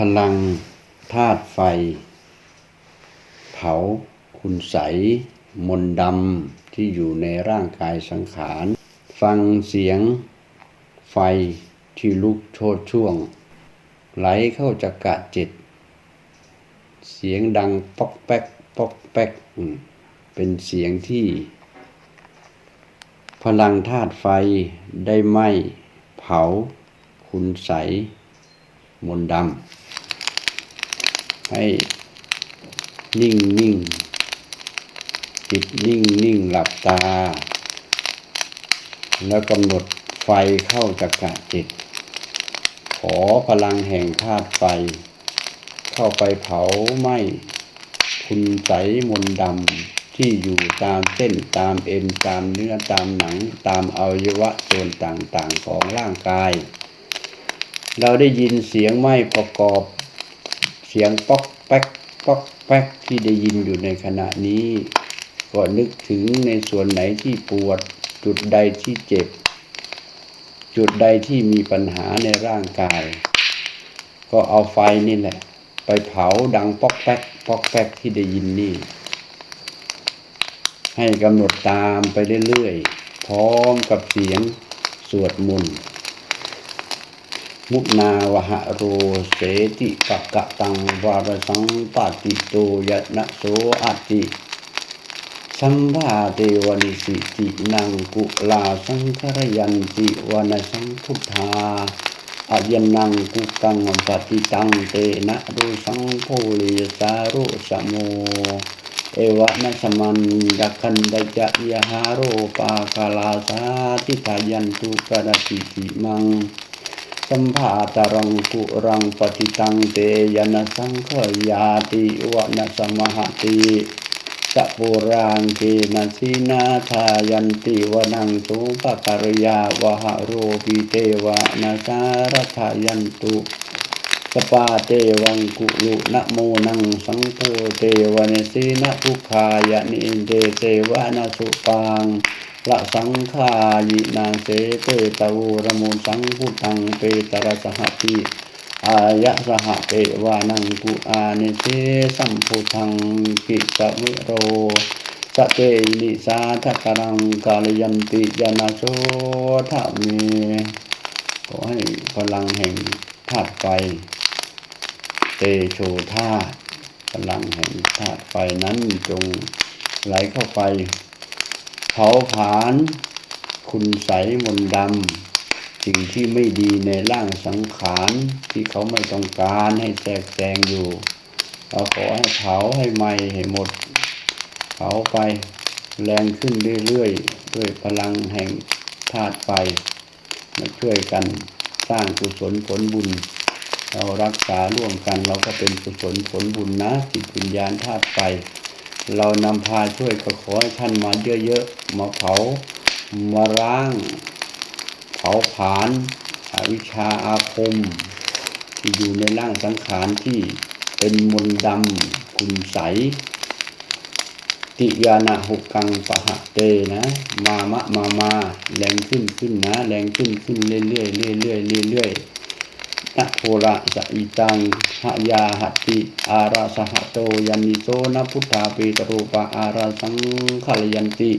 พลังธาตุไฟ เผาคุณใส มนดำที่อยู่ในร่างกายสังขาร ฟังเสียงไฟที่ลุกโชดช่วง ไหลเข้าจากกะจิต เสียงดังป๊อกแป๊กป๊อกแป๊กเป็นเสียงที่ พลังธาตุไฟได้ไหมเผา คุณใส มนดำ ให้นิ่งนิ่งจิตนิ่งนิ่งหลับตา แล้วกำหนดไฟเข้าจักระจิต ขอพลังแห่งธาตุไฟ เข้าไปเผาไหม้คุณใสยมนต์ดำที่อยู่ตามเส้นตามเอ็นตามเนื้อตามหนังตามอวัยวะส่วนต่างๆของร่างกาย เราได้ยินเสียงไหม้ประกอบ สียงป๊อกแป๊กป๊อกแป๊กที่ได้ยินอยู่ในขณะนี้ก็นึกถึงในส่วนไหนที่ปวด จุดใดที่เจ็บ จุดใดที่มีปัญหาในร่างกาย ก็เอาไฟนี่แหละ ไปเผาดังป๊อกแป๊กป๊อกแป๊กที่ได้ยินนี่ ให้กำหนดตามไปเรื่อยๆพร้อมกับเสียงสวดมนต์ มุนาวหะโรเสติปะกะตังวารสังปาติโตยะนะโสอัตติสัมภาเทวนิสิตินังกุลาสังครยันติวานสังพุทธาอายันนังกุกังปฏิตังเตนะรุสังโพลิสารุสโมเอวะนัสมันดักขันดจะยะหาโรปาคาลาสาทิทายันตุกรติติมัง สัมภาตรังกุรังปฏิตังเตยนะสังขยาติวะนะสมหติสัปุรังเกนสีนาทายันติวนังตุปกรยาวะหะโรปิเตวะนะสารทายันตุสปาเตวังกุลุนะโมนังสังโฆเตวะเนสีนะทุกขายะนิเตเตวะนสุปัง ละสังขายินาเสเตตะวูระมุสังพุทังเปตระสหติอายะสหเตวานังกุอานิเสสัมพุทังกิสมิโรสเตนิสาทกรังกาลยันติยานาโสทะเมขอให้พลังแห่งธาตุไฟ เตโชธาพลังแห่งธาตุไฟนั้นจงไหลเข้าไป เผาผลาญคุณใสมนดำสิ่งที่ไม่ดีในร่างสังขารที่เขาไม่ต้องการให้แทรกแซงอยู่เราขอให้เผาให้ไหมให้หมด เผาไปแรงขึ้นเรื่อยๆด้วยพลังแห่งธาตุไฟมาช่วยกันสร้างกุศลผลบุญ เรารักษาร่วมกันเราก็เป็นกุศลผลบุญนะจิตวิญญาณธาตุไฟ เรานำพาช่วยก็ขอให้ท่านมาเยอะๆ มาเผา มาล้าง เผาผาญอวิชาอาคม ที่อยู่ในร่างสังขารที่เป็นมนต์ดำคุณใส ติยานาหุกังปะหะเตนะ มามะมามา แรงขึ้นขึ้นนะ แรงขึ้นขึ้นเรื่อยๆเรื่อยๆเรื่อยๆ นะโพระสอิตังหายาหัตติอาราสหโตยันนิโสนะพุทธาปีตรูปะอาราสังขลยันติ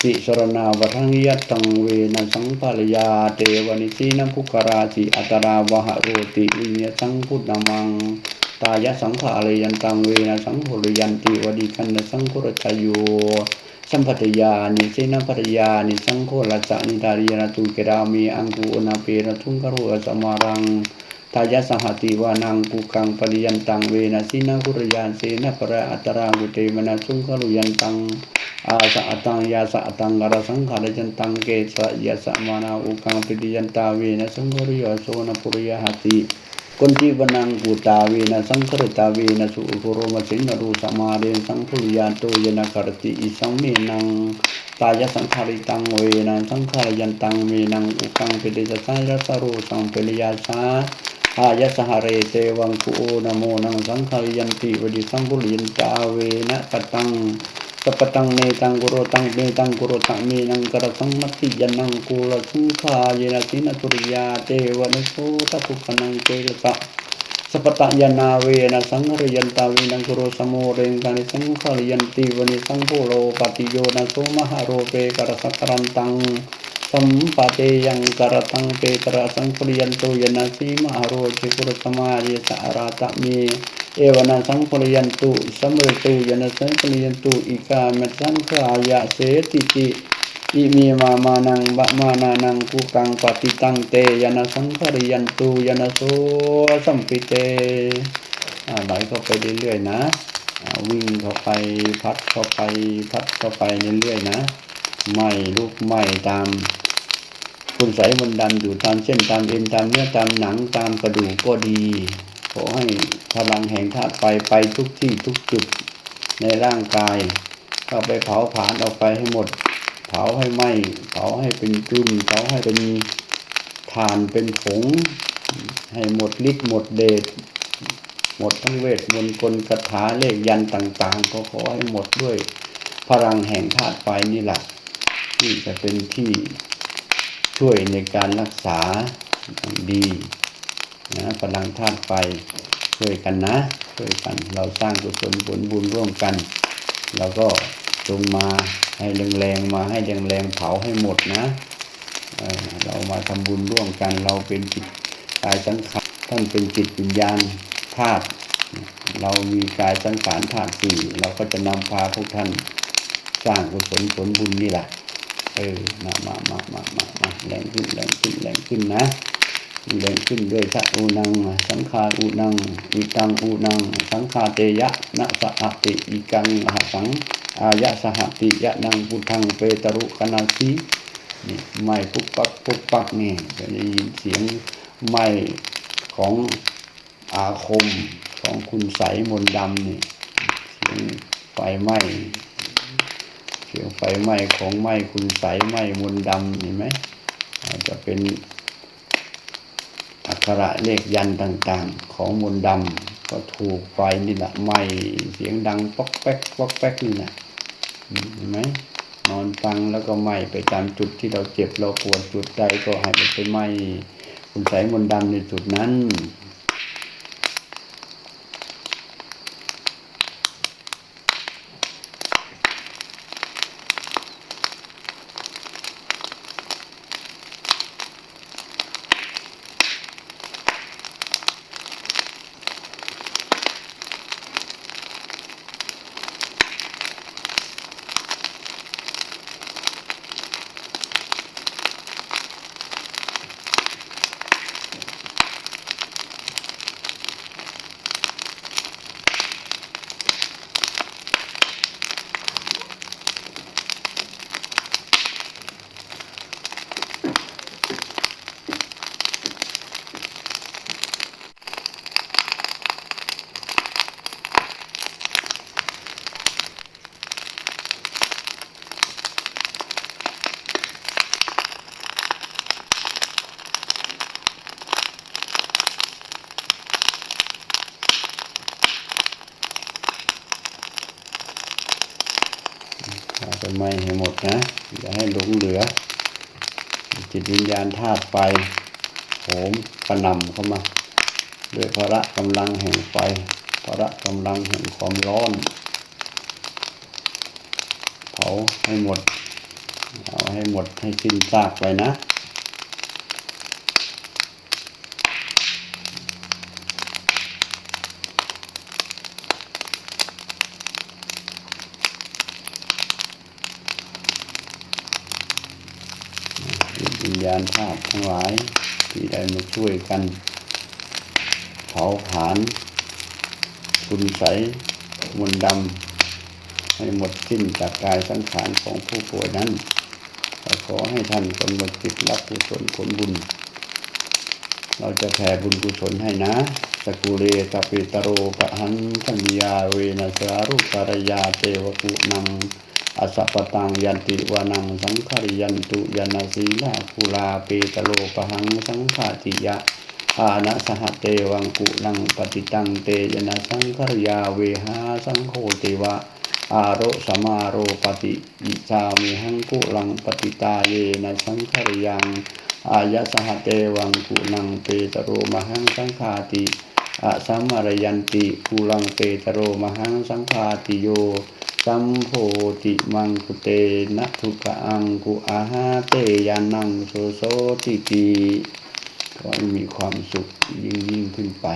สิสรณาวทังยัตตังเวนสังปะลยาเตวนิสีนะภุคราสิอัตราวหะโรติวิญญสังพุทธมังตายะสังขารยันตังเวนะสังโฆรยันติวดีกันสังโฆรชยโย สัมปทยานิเสนาปทยานิสังโฆรัจจานิดาริยนะตุเกรามีอังกูอนาเปนะทุงกโรสมารังทายะสหติวานังกุกังปริยันตังเวนะสินากุรยานเสนะประอัตรากุเตมนะสุงครุยันตังอาสะตังยาสะตังกรสังขารยันตังเกสะยะสะมานาอุกังปิริยันตาเวนะสังคริยโสนะปุริยหติ กุนจิวนังกุตาเวนะสังคริตาเวนะสุอุโรมสินรูสมาเรนสังคุริยันโตยนะกรติอิสังเมนังตายะสังขาริตังเวนะสังขารยันตังเมนังอุกังเปิริยสายะสโรสังเปริยาสาอายะสหเรเตวังคุโอนโมนังสังขารยันติวดิสังบุริยนจาเวนะกตัง สัปตังเนตังกุโรตังเนตังกุโรตังเมนังกระสังมัติยันนังกุลสุขาเยนะสินะตุริยาเตวนิโสตะทุกขนังเกลสะสัพพตยานาเวนะสังหริยันตาวินังกุโรสมโมเรงกานิสังขริยันติวนิสังโพโลปฏิโยนะโสมหโรเปกรสักรันตังสัมปะเตยังกรตังเปกระสังขริยันโตยนะสีมหโรจิกุรสมาเยสาราตะเม เอวนาสังขริยันตุสัมฤตุยนสังขริยันตุอิกามัสังขายะเสติติอิมีมามานังบะมานานังกุกังปฏิตังเตยนสังขริยันตุยนะโสสัมปิเตอ่าไหลเข้าไปเรื่อยๆนะวิ่งเข้าไปพัดเข้าไปพัดเข้าไปเรื่อยๆนะไหม่ลุกไหม่ตามคุณใสยมนต์ดำอยู่ตามเส้นตามเอ็นตามเนื้อตามหนังตามกระดูกก็ดี อให้พลังแห่งธาตุไฟไปทุกที่ทุกจุดในร่างกายเข้าไปเผาผลาญออกไปให้หมด เผาให้ไหมเผาให้เป็นจุนเผาให้เป็นถ่านเป็นผง ให้หมดฤทธิ์หมดเดชหมดทั้งเวทมนต์กลคาถาเลขยันต์ต่างๆ ก็ขอให้หมดด้วยพลังแห่งธาตุไฟนี่แหละที่จะเป็นที่ช่วยในการรักษาดี นะพลังธาตุไฟช่วยกันนะช่วยกัน เราสร้างกุศลผลบุญร่วมกันแล้วก็จงมาให้แรงๆมาให้แรงๆเผาให้หมดนะเเรามาทำบุญร่วมกัน เราเป็นจิตกายสังขารท่านเป็นจิตวิญญาณธาตุเรามีกายสังขารธาตุสี่เราก็จะนำพาพวกท่านสร้างกุศลผลบุญนี่แหละเออมามามามามามาแรงขึ้นแรงขึ้นแรงขึ้นนะ แรงขึ้นด้วยสัอูนัง สังขาอูนังอิตังอูนัง สังขาเตยะนะสหติอิกังหาสัง อายะสหติยะนังพุทธังเปตรุคณาสีนี่ไม่ปุ๊บปักปุ๊บปักนี่จะได้ยินเสียงไม่ของอาคมของคุณใสมนดำนี่เสียงไฟไหม้เสียงไฟไหม้ของไหม้คุณใสไหม้มนดำเห็นไหมอาจจะเป็น กระเลขยันต่างๆ ของมนดำก็ถูกไฟนี่แหละไหม้เสียงดังป๊อกแป๊กป๊อกแป๊กนี่นะเห็นไหมนอนฟังแล้วก็ไหม้ไปตามจุดที่เราเจ็บเราปวดจุดใดก็ให้มันไปไหม้คุณใสยมนดำในจุดนั้น เอาไม้ให้หมดนะ อย่าให้หลงเหลือ จิตวิญญาณธาตุไฟโหมกระนำเข้ามาด้วยพระกำลังแห่งไฟพระกำลังแห่งความร้อน เผาให้หมด เอาให้หมดให้สิ้นซากไปนะ ญาณธาตุทั้งหลาย ที่ได้มาช่วยกันเผาผลาญคุณใสมนดำให้หมดสิ้นจากกายสังขารของผู้ป่วยนั้นขอให้ท่านกำหนดจิตรับกุศลผลบุญ เราจะแผ่บุญกุศลให้นะสกุเรตปิตโรปะหันธมิยาเวนะสารุปารยาเตวกุนัง อสัปตังยันติวานังสังขริยันตุยานาสีลาภูลาเปตโลปหังสังฆาติยะอานะสหเตวังกุลังปฏิตังเตยนะสังขริยาเวหาสังโฆเตวะ อารสมาโรปฏิอิจามิหังกุลังปฏิตาเยนะสังขริยังอายะสหเตวังกุลังเปตโรมหังสังฆาติอะสัมมารยันติภูลังเปตโรมหังสังฆาติโย สัมโพติมังคุเตนะทุกอังกุอาหาเตยานังโสโสติติก็มีความสุขยิ่งยิ่งขึ้นไป